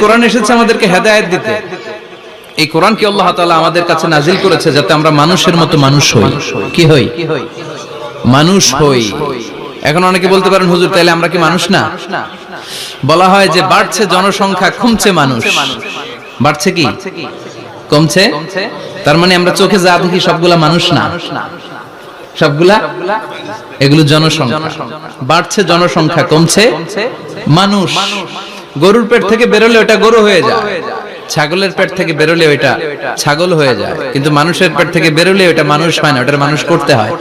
কোরআন এসেছে আমাদেরকে হেদায়েত দিতে। এই কোরআনকে আল্লাহ তাআলা আমাদের কাছে নাজিল করেছে যাতে আমরা মানুষের মতো মানুষ হই? কি হই? মানুষ হই। এখন অনেকে বলতে পারেন, হুজুর, তাইলে আমরা কি মানুষ না? বলা হয় যে বাড়ছে জনসংখ্যা, কমছে মানুষ। বাড়ছে কি? কমছে? তার মানে আমরা চোখে যা দেখি সবগুলা মানুষ না। সবগুলা? এগুলো জনসংখ্যা। বাড়ছে জনসংখ্যা, কমছে মানুষ। গরুর পেট থেকে বেরোলে ওটা গরু হয়ে যায়। ছাগলের পেট থেকে বেরোলে ওইটা ছাগল হয়ে যায়। কিন্তু মানুষের পেট থেকে বেরোলে ওটা মানুষ হয় না ওটার মানুষ করতে হয়।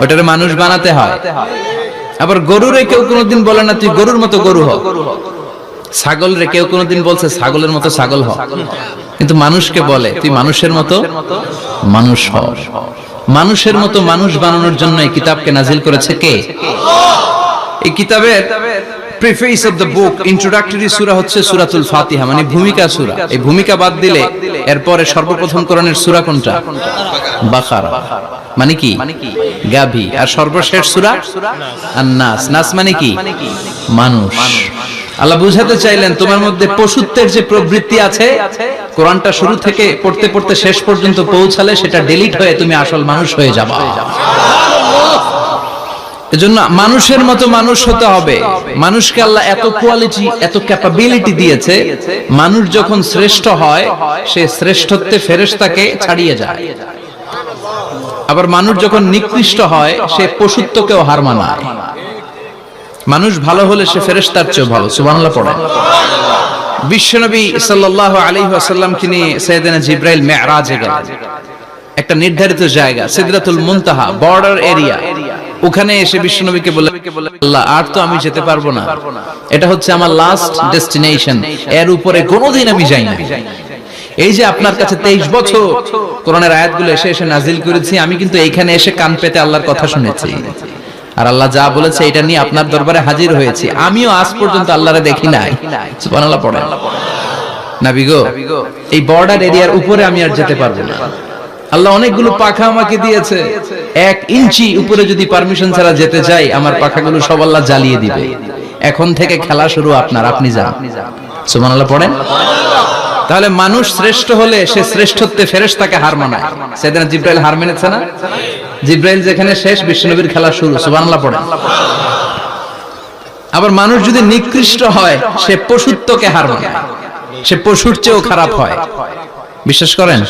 ওটার মানুষ বানাতে হয়। আবার গরুরে কেউ কোনোদিন বলে না তুই গরুর মতো গরু হ। ছাগল রে কেউ কোনোদিন বলছে ছাগলের মতো ছাগল হ। কিন্তু মানুষকে বলে তুই মানুষের মতো মানুষ হ। মানুষের মতো মানুষ বানানোর জন্য এই কিতাবকে নাজিল করেছে কে? এই কিতাবের preface of the book introductory সূরা হচ্ছে সূরাতুল ফাতিহা মানে ভূমিকা সূরা। এই ভূমিকা বাদ দিলে এরপরে সর্বপ্রথম কোরআনের সূরা কোনটা? বাকারা। মানে কি? গাভী। আর সর্বশেষ সূরা? আন-নাস। নাস মানে কি? মানুষ। আল্লাহ বুঝাতে চাইলেন, তোমার মধ্যে পশুত্বের যে প্রবৃত্তি আছে, কোরআনটা শুরু থেকে পড়তে পড়তে শেষ পর্যন্ত পৌঁছালে সেটা ডিলিট হয়ে তুমি আসল মানুষ হয়ে যাবা। এজন্য মানুষের মতো মানুষ হতে হবে। মানুষকে আল্লাহ এত কোয়ালিটি এত ক্যাপাবিলিটি দিয়েছে। মানুষ যখন শ্রেষ্ঠ হয়, সে শ্রেষ্ঠত্বে ফেরেশতাকে ছাড়িয়ে যায়। আবার মানুষ যখন নিকৃষ্ট হয়, সে পশুত্বকেও হার মানায়। মানুষ ভালো হলে সে ফেরেশতার চেয়েও ভালো, সুবহানাল্লাহ পড়ে। বিশ্বনবী সাল্লাল্লাহু আলাইহি ওয়াসাল্লামকে নিয়ে সাইয়েদনা জিব্রাইল মিরাজে গেলেন। একটা নির্ধারিত জায়গা, সিদরাতুল মুনতাহা, বর্ডার এরিয়া। ওখানে এসে বিশ্বনবীকে বলে আল্লাহ আর তো আমি যেতে পারব না। এটা হচ্ছে আমার লাস্ট ডেস্টিনেশন এর উপরে কোনোদিন আমি যাই না এই যে আপনার কাছে তেইশ বছর কোরআনের আয়াতগুলো এসে এসে নাজিল করেছি আমি কিন্তু এইখানে এসে কান পেতে আল্লাহর কথা শুনেছি। আর আল্লাহ যা বলেছে এটা নিয়ে আপনার দরবারে হাজির হয়েছি। আমিও আজ পর্যন্ত আল্লাহরে দেখি নাই। সুবহানাল্লাহ পড়ে নাবি গো এই বর্ডার এরিয়ার উপরে আমি আর যেতে পারব না। আল্লাহ অনেকগুলো পাখা আমাকে দিয়েছে। এক ইঞ্চি উপরে যদি পারমিশন ছাড়া যেতে চাই আমার পাখাগুলো সব আল্লাহ জ্বালিয়ে দিবে। এখন থেকে খেলা শুরু আপনার, আপনি যান। সুবহানাল্লাহ, পড়েন? তাহলে মানুষ শ্রেষ্ঠ হলে সে শ্রেষ্ঠত্বে ফেরেশ তাকে হার মানায়। সেদিন জিব্রাইল হার মেনেছে না? জিব্রাইল যেখানে শেষ, বিশ্বনবীর খেলা শুরু। সুবহানাল্লাহ, পড়েন? আবার মানুষ যদি নিকৃষ্ট হয়, সে পশুত্বকে হার মানায়। সে পশুর চেয়েও খারাপ হয়। বিশ্বাস করেন?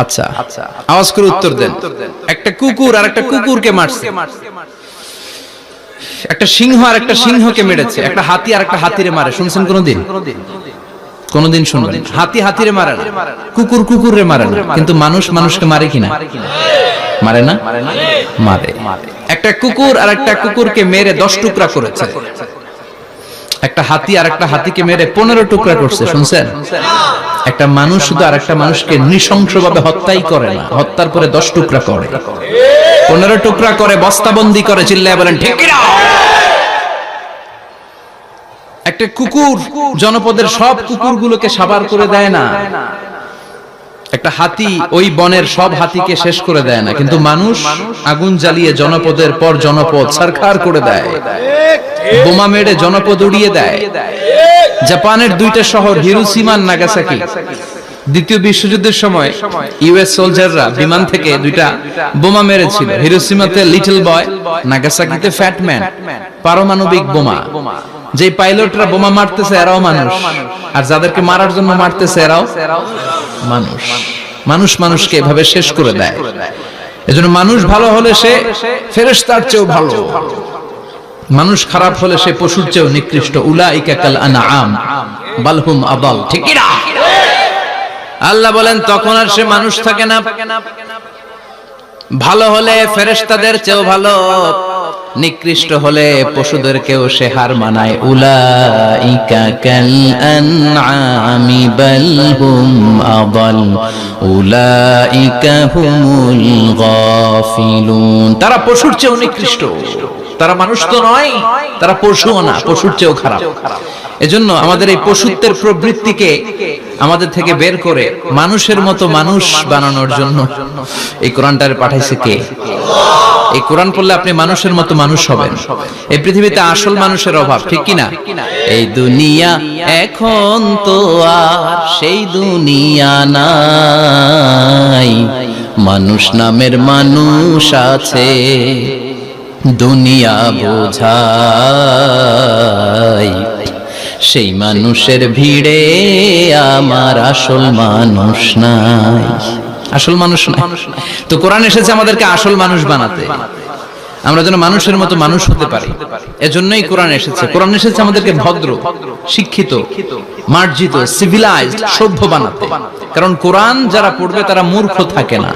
আচ্ছা। আওয়াজ করে উত্তর দেন। একটা কুকুর আর একটা কুকুরকে মারছে। একটা সিংহ আর একটা সিংহকে মেরেছে। একটা হাতি আর একটা হাতিরে মারে। শুনছেন কোনদিন? কোনদিন। শুনবেন। হাতি হাতিরে মারে না। কুকুর কুকুরে মারে না। কিন্তু মানুষ মানুষকে মারে কিনা? মারে না? মারে একটা কুকুর আর একটা কুকুরকে মেরে দশ টুকরা করেছে। একটা হাতি আর একটা হাতিকে মেরে পনেরো টুকরা করছে। শুনছেন? একটা মানুষ শুধু আর একটা মানুষকে নৃশংসভাবে হত্যাই করে না, হত্যার পরে দশ টুকরা করে। পনেরো টুকরা করে, বস্তাবন্দি করে, চিল্লায় বলেন একটা কুকুর জনপদের সব কুকুরগুলোকে সাবার করে দেয় না। একটা হাতি ওই বনের সব হাতিকে শেষ করে দেয় না। কিন্তু মানুষ আগুন জ্বালিয়ে জনপদের পর জনপদ সরকার করে দেয়। বোমা মেরে জনপদ উড়িয়ে দেয়। জাপানের দুইটা শহর হিরোসীমা আর নাগাসাকি। দ্বিতীয় বিশ্বযুদ্ধের সময় ইউএস সোলজাররা বিমান থেকে দুইটা বোমা মেরেছিল। হিরোসীমাতে লিটল বয় নাগাসাকিতে ফ্যাটম্যান পারমাণবিক বোমা। যে পাইলটরা বোমা মারতেছে এরাও মানুষ। আর যাদেরকে মারার জন্য মারতেছে এরাও মানুষ। মানুষ। মানুষকে এভাবে শেষ করে দেয়। এজন্য মানুষ ভালো হলে সে ফেরেশতার চেয়েও ভালো। মানুষ খারাপ হলে সে পশুর চেয়েও নিকৃষ্ট। উলাইকা কাল আনআম বালহুম আদাল। ঠিক না? আল্লাহ বলেন, তখন আর সে মানুষ থাকে না। ভালো হলে ফেরেশতাদের চেয়েও ভালো, নিকৃষ্ট হলে পশুদেরকেও সে হার মানায়। উলাইকা কাল আনআমি, বাল হুম আদাল। উলাইকা হুমুল গাফিলুন। তারা পশুর চেয়েও নিকৃষ্ট। তারা মানুষ তো নয়, তারা পশুও না, পশুর চেয়েও খারাপ। এজন্য আমাদের এই পশুত্বের প্রবৃত্তিকে আমাদের থেকে বের করে মানুষের মতো মানুষ বানানোর জন্য এই কোরআনটারে পাঠাইছে কে? এই কোরআন পড়লে আপনি মানুষের মতো মানুষ হবেন। এই পৃথিবীতে আসল মানুষের অভাব, ঠিক কি না এই দুনিয়া এখন তো সেই দুনিয়া নাই। মানুষ নামের মানুষ আছে। দুনিয়া বোঝাই। সেই মানুষের ভিড়ে আমার আসল মানুষ নাই। আসল মানুষ নাই। তো কোরআন এসেছে আমাদেরকে আসল মানুষ বানাতে। আমরা যেন মানুষের মতো মানুষ হতে পারি। এজন্যই কোরআন এসেছে। কোরআন এসেছে আমাদেরকে ভদ্র, শিক্ষিত, মার্জিত সিভিলাইজড সভ্য বানাতে। কারণ কোরআন যারা পড়বে তারা মূর্খ থাকে না।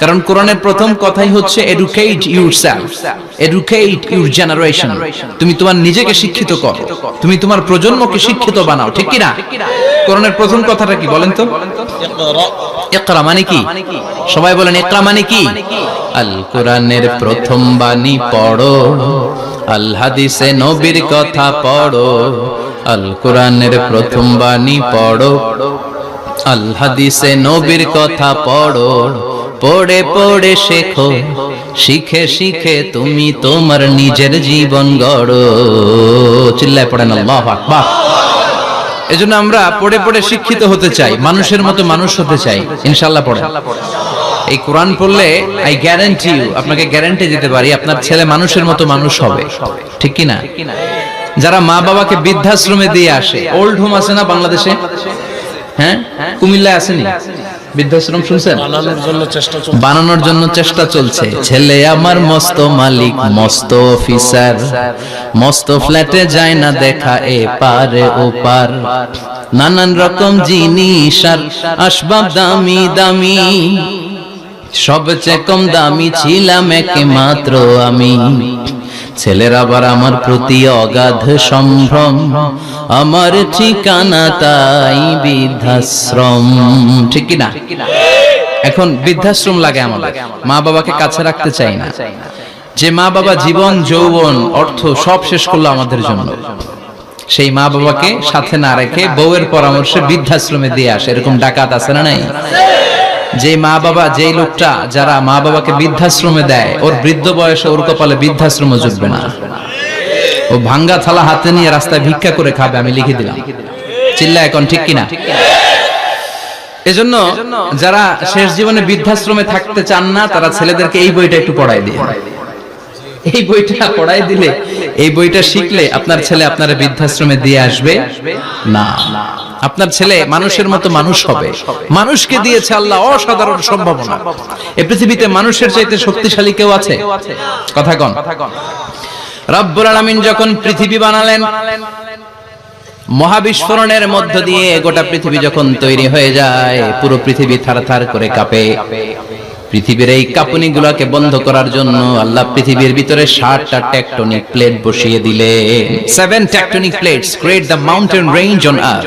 কারণ কোরআনের প্রথম কথাই হচ্ছে educate yourself educate your generation তুমি তোমার নিজেকে শিক্ষিত করো। তুমি তোমার প্রজন্মকে শিক্ষিত বানাও। ঠিক কি না কোরআনের প্রথম কথাটা কি বলেন তো? ইকরা মানে কি? সবাই বলেন, ইকরা মানে কি? আল কোরআনের প্রথম বাণী পড়ো আল হাদিসে নবীর কথা পড়ো আল কোরআনের প্রথম বাণী পড়ো আল হাদিসে নবীর কথা পড়ো, পড়ে পড়ে শেখো, শিখে শিখে তুমি তোমার নিজের জীবন গড়ো। চিল্লায় পড়েন আল্লাহ আকবার। এজন্য আমরা পড়ে পড়ে শিক্ষিত হতে চাই, মানুষের মতো মানুষ হতে চাই। ইনশাল্লাহ পড়ে এই কোরআন পড়লে আই গ্যারান্টি ইউ আপনাকে গ্যারান্টি দিতে পারি আপনার ছেলে মানুষের মতো মানুষ হবে। ঠিক কি না যারা মা বাবাকে বৃদ্ধাশ্রমে দিয়ে আসে ওল্ড হোম আছে না বাংলাদেশে? হ্যাঁ? কুমিল্লায় আসেনি? বৃদ্ধাশ্রম শুনছেন? বানানোর জন্য চেষ্টা চলছে। ছেলে আমার মস্ত মালিক মস্ত অফিসার মস্ত ফ্ল্যাটে যায় না দেখা এ পারে ও পার। নানান রকম জিনিস আর আসবাব দামি দামি। সবচেয়ে কম দামি ছিলাম একমাত্র আমি। ছেলের আবার আমার প্রতি অগাধ সম্ভ্রম। আমার ঠিকানা তাই বৃদ্ধাশ্রম। ঠিক কি না এখন বৃদ্ধাশ্রম লাগে আমাদের। মা বাবাকে কাছে রাখতে চাই না। যে মা বাবা জীবন, যৌবন, অর্থ সব শেষ করল আমাদের জন্য। সেই মা বাবাকে সাথে না রেখে বউয়ের পরামর্শে বৃদ্ধাশ্রমে দিয়ে আসে। এরকম ডাকাত আছে না নাই? যে মা বাবা, যেই লোকটা যারা মা বাবাকে বৃদ্ধাশ্রমে দেয়, ওর বৃদ্ধ বয়সে ওর কপালে বৃদ্ধাশ্রমে জুটবে না। ও ভাঙ্গা থালা হাতে নিয়ে রাস্তায় ভিক্ষা করে খাবে, আমি লিখে দিলাম। চিল্লা এখন ঠিক কিনা? এজন্য যারা শেষ জীবনে বৃদ্ধাশ্রমে থাকতে চান না, তারা ছেলেদেরকে এই বইটা একটু পড়াই দিয়ে এই বইটা পড়াই দিলে, এই বইটা শিখলে আপনার ছেলে আপনার বৃদ্ধাশ্রমে দিয়ে আসবে? না। আপনার ছেলে মানুষের মতো মানুষ হবে। মানুষকে দিয়েছে আল্লাহ অসাধারণ সম্ভাবনা। এই পৃথিবীতে মানুষের চাইতে শক্তিশালী কেউ আছে? কথা কন। রব্বুল আলামিন যখন পৃথিবী বানালেন মহাবিস্ফোরণের মধ্য দিয়ে গোটা পৃথিবী যখন তৈরি হয়ে যায় পুরো পৃথিবী থার থার করে কাঁপে। পৃথিবীর এই কাঁপুনি গুলাকে বন্ধ করার জন্য আল্লাহ পৃথিবীর ভিতরে ষাটটা টেকটনিক প্লেট বসিয়ে দিলে seven tectonic plates create the mountain range on earth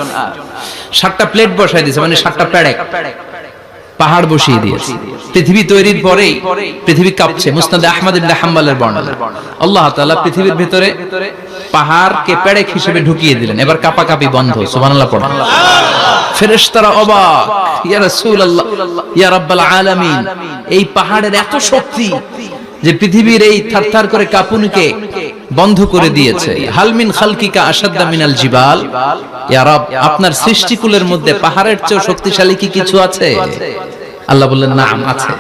সাতটা প্লেট বসাই দিয়েছে মানে সাতটা প্যাড়েক। পাহাড় বসিয়ে দিয়েছে। পৃথিবী তৈরির পরেই পৃথিবী কাঁপছে মুসনাদে আহমদ ইবনে হাম্বলের বর্ণনা আল্লাহ তাআলা পৃথিবীর ভিতরে পাহাড়কে পেড়েক হিসেবে ঢুকিয়ে দিলেন। এবার কাপাকাপি বন্ধ, সুবহানাল্লাহ পড়েন ফেরেশতারা অবাক, ইয়া রাসূলুল্লাহ, ইয়া রাব্বাল আলামিন, এই পাহাড়ের এত শক্তি যে পৃথিবীর এই থারথার করে কাঁপুনিকে বন্ধ করে দিয়েছে। হালমিন খালকিকা আসাদ্দা মিনাল জিবাল। ইয়া রব, আপনার সৃষ্টিকুলের মধ্যে পাহাড়ের চেয়ে শক্তিশালী কি কিছু আছে? আল্লাহ বললেন, নাম আছে।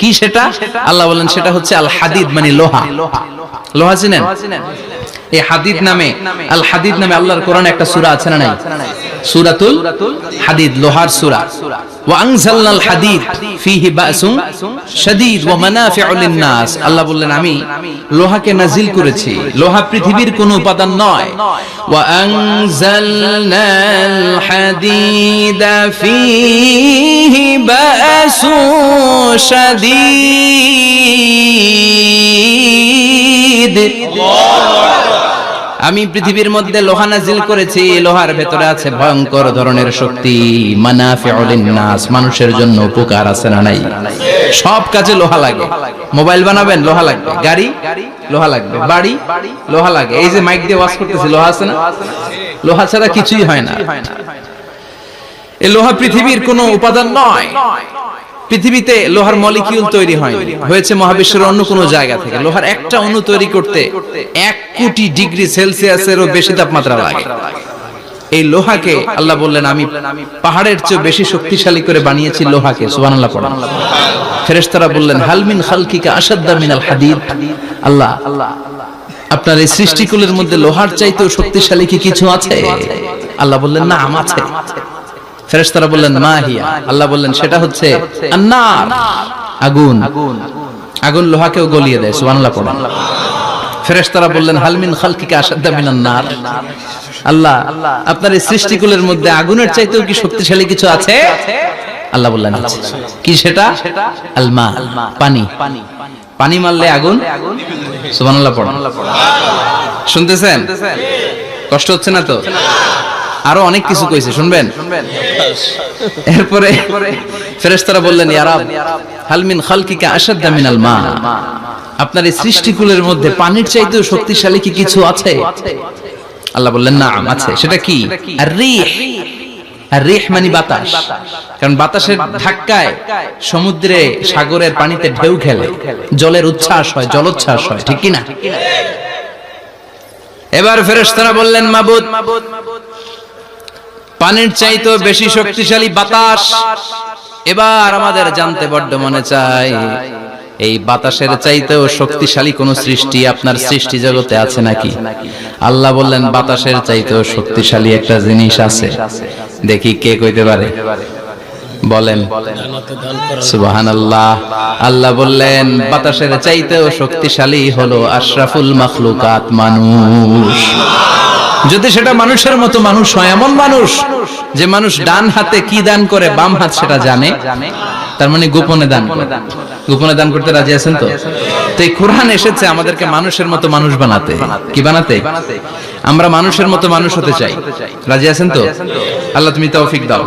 কি সেটা? আল্লাহ বললেন, সেটা হচ্ছে আল হাদিদ মানে লোহা। লোহা চিনেন? এই হাদিদ নামে, আল হাদিদ নামে আল্লাহর কোরআনে একটা সূরা আছে না নাই? সূরাতুল হাদিদ, লোহার সূরা। ওয়া হাদিদ ফিহি বাসুন শাদীদ ওয়া মানাফিউ আল্লাহ বললেন, আমি লোহাকে নাজিল করেছি। লোহা পৃথিবীর কোন উপাদান নয়। ওয়া হাদিদা ফিহি বাসুন শাদীদ। আমি পৃথিবীর মধ্যে লোহা নাজিল করেছি লোহার ভেতরে আছে ভয়ঙ্কর ধরনের শক্তি। নাস মানুষের জন্য উপকার আছে না নাই? সব কাজে লোহা লাগে। মোবাইল বানাবেন, লোহা লাগবে। গাড়ি? লোহা লাগবে। বাড়ি? লোহা লাগে। এই যে মাইক দিয়ে ওয়াজ করতেছি, লোহা আছে না? লোহা ছাড়া কিছুই হয় না। এই লোহা পৃথিবীর কোনো উপাদান নয়। পৃথিবীতে লোহার মলিকিউল তৈরি হয়নি। হয়েছে মহাবিশ্বের অন্য কোনো জায়গা থেকে। লোহার একটা অণু তৈরি করতে এক কোটি ডিগ্রি সেলসিয়াসেরও বেশি তাপমাত্রা লাগে। এই লোহাকে আল্লাহ বললেন, আমি পাহাড়ের চেয়ে বেশি শক্তিশালী করে বানিয়েছি লোহাকে। সুবহানাল্লাহ পড়ান ফেরেশতারা বললেন হালমিন খালকিকা আসাদ্দা মিনাল হাদিদ। আল্লাহ, আপনার এই সৃষ্টিকুলের মধ্যে লোহার চাইতেও শক্তিশালী কি কিছু আছে? আল্লাহ বললেন, না, আম আছে। ফেরেশতারা বললেন, মা হিয়া। আল্লাহ বললেন, সেটা হচ্ছে আন্নার। আগুন। আগুন লোহাকেও গলিয়ে দেয়, সুবহানাল্লাহ পড়ান ফেরেশতারা বললেন হালমিন খালকিকা আসাদ্দা মিনান নার। আল্লাহ, আপনার এই সৃষ্টিকুলের মধ্যে আগুনের চাইতেও কি শক্তিশালী কিছু আছে? আল্লাহ বললেন। কি সেটা? আলমা পানি। পানি মারলে আগুন? সুবহানাল্লাহ পড়ান শুনতেছেন? কষ্ট হচ্ছে না তো? আরও অনেক কিছু কইছে, শুনবেন? এরপরে ফেরেশতারা বললেন, ইয়া রাব হালমিন খালকিকা আশাদ্দা মিনাল মা। আপনার এই সৃষ্টিকুলের মধ্যে পানির চাইতেও শক্তিশালী কি কিছু আছে? আল্লাহ বললেন না আছে। সেটা কি? আর রিহ মানে মাবুদ, পানির চাইতেও বেশি শক্তিশালী বাতাস। এবার আমাদের জানতে বড্ড মনে চাই এই বাতাসের চাইতেও শক্তিশালী কোন সৃষ্টি আপনার সৃষ্টি জগতে আছে নাকি? আল্লাহ বললেন, বাতাসের চাইতেও শক্তিশালী একটা জিনিস আছে। দেখি কে কইতে পারে। বলেন সুবাহান আল্লাহ আল্লাহ বললেন, বাতাসের চাইতেও শক্তিশালী হলো আশরাফুল মাখলুকাত মানুষ। যদি সেটা মানুষের মতো মানুষ হয়, এমন মানুষ যে মানুষ ডান হাতে কি দান করে, বাম হাত সেটা জানে। তার মানে গোপনে দান গোপনে দান করতে রাজি আছেন তো? তো। এই কোরআন এসেছে আমাদেরকে মানুষের মতো মানুষ বানাতে। কি বানাতে? আমরা মানুষের মতো মানুষ হতে চাই। রাজি আছেন তো? আল্লাহ তুমি তৌফিক দাও।